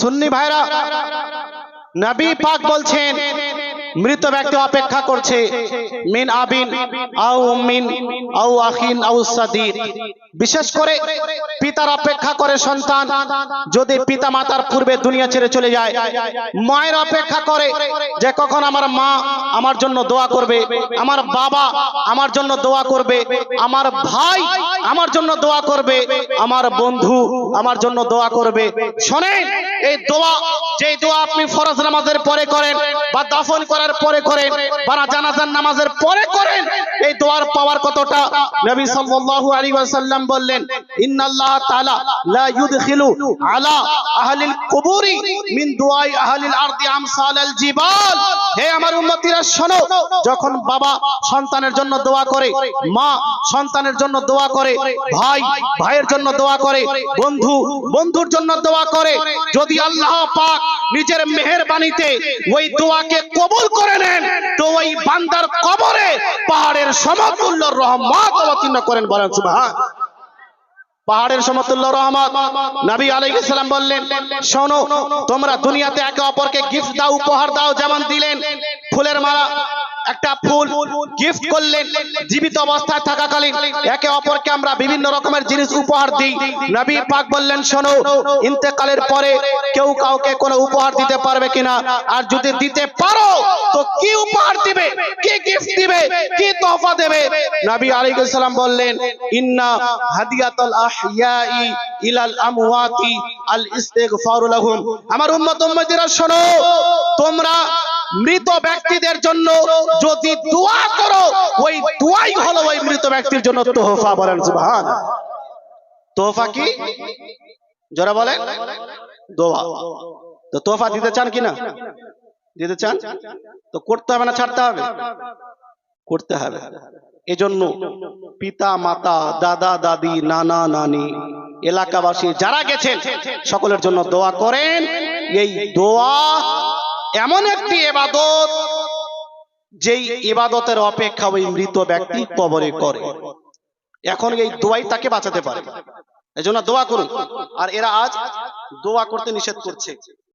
সুন্নি ভাইরা, নবী পাক বলছেন, মৃত ব্যক্তি অপেক্ষা করছে, মিন আবিন আউ মিন আউ আখিন আউ সাদিক বিশেষ করে পিতার অপেক্ষা করে সন্তান, যদি পিতা মাতার পূর্বে দুনিয়া ছেড়ে চলে যায়, মায়ের অপেক্ষা করে যে কখন আমার মা আমার জন্য দোয়া করবে, আমার বাবা আমার জন্য দোয়া করবে, আমার ভাই আমার জন্য দোয়া করবে আমার বন্ধু, আমার জন্য দোয়া করবে। শোনেন, এই দোয়া যে দোয়া আপনি ফরজ নামাজের পরে করেন বা দাফন করার পরে করেন বা জানাজার নামাজের পরে করেন, এই দোয়ার পাওয়ার কতটা? নবী সাল্লাল্লাহু আলাইহি ওয়াসাল্লাম বললেন, ইন্নাল্লাহ তাআলা লা ইউদখিলু আলা আহলিল কুবুরি মিন দুআই আহলিল আরদি আমসালাল জিবাল। হে আমার উম্মতিরা, শোনো, যখন বাবা সন্তানের জন্য দোয়া করে, মা সন্তানের জন্য দোয়া করে, ভাই ভাইয়ের জন্য দোয়া করে, বন্ধু বন্ধুর জন্য দোয়া করে, যদি আল্লাহ পাক নিজের মেহেরবানিতে ওই দোয়াকে কবুল করে নেন, তো ওই বান্দার কবরে পাহাড়ের সমতুল্য রহমত অবতীর্ণ করেন বলেন সুবহান। পাহাড়ের সমতুল্য রহমত। নবী আলাইহিস সালাম বললেন, শোনো, তোমরা দুনিয়াতে একে অপরকে গিফট দাও, উপহার দাও, যেমন দিলেন ফুলের মালা, একটা ফুল গিফট করলেন, জীবিত অবস্থায় থাকাকালীন একে অপরকে আমরা বিভিন্ন রকমের জিনিস উপহার দিই। নবী পাক বললেন, শোনো, ইন্তেকালের পরে কেউ কাউকে কোনো উপহার দিতে পারবে কিনা? আর যদি দিতে পারো কি উপহার দিবে? গিফট দিবে? দেবে? নবী আলাইহিস সালাম বললেন, ইন্না হাদিয়াতুল আহইয়াই ইলাল আমওয়াতি আল লাহুম। আমার উম্মত শোনো, তোমরা মৃত ব্যক্তিদের জন্য যদি দোয়া করো, ওই দোয়াই হলো ওই মৃত ব্যক্তির জন্য তোহফা বলেন সুবহান তোহফা কি? যারা বলেন। দোয়া। তো তোহফা দিতে চান কিনা? দিতে চান তো করতে হবে না ছাড়তে হবে। করতে হবে। এজন্য পিতা মাতা দাদা দাদি নানা নানি এলাকাবাসী যারা গেছেন সকলের জন্য দোয়া করেন। এই দোয়া এমন একটি এবাদত যেই ইবাদতের অপেক্ষা ওই মৃত ব্যক্তি কবরে করে। এখন এই দোয়াই তাকে বাঁচাতে পারে। এজন্য দোয়া করুন। আর এরা আজ দোয়া করতে নিষেধ করছে।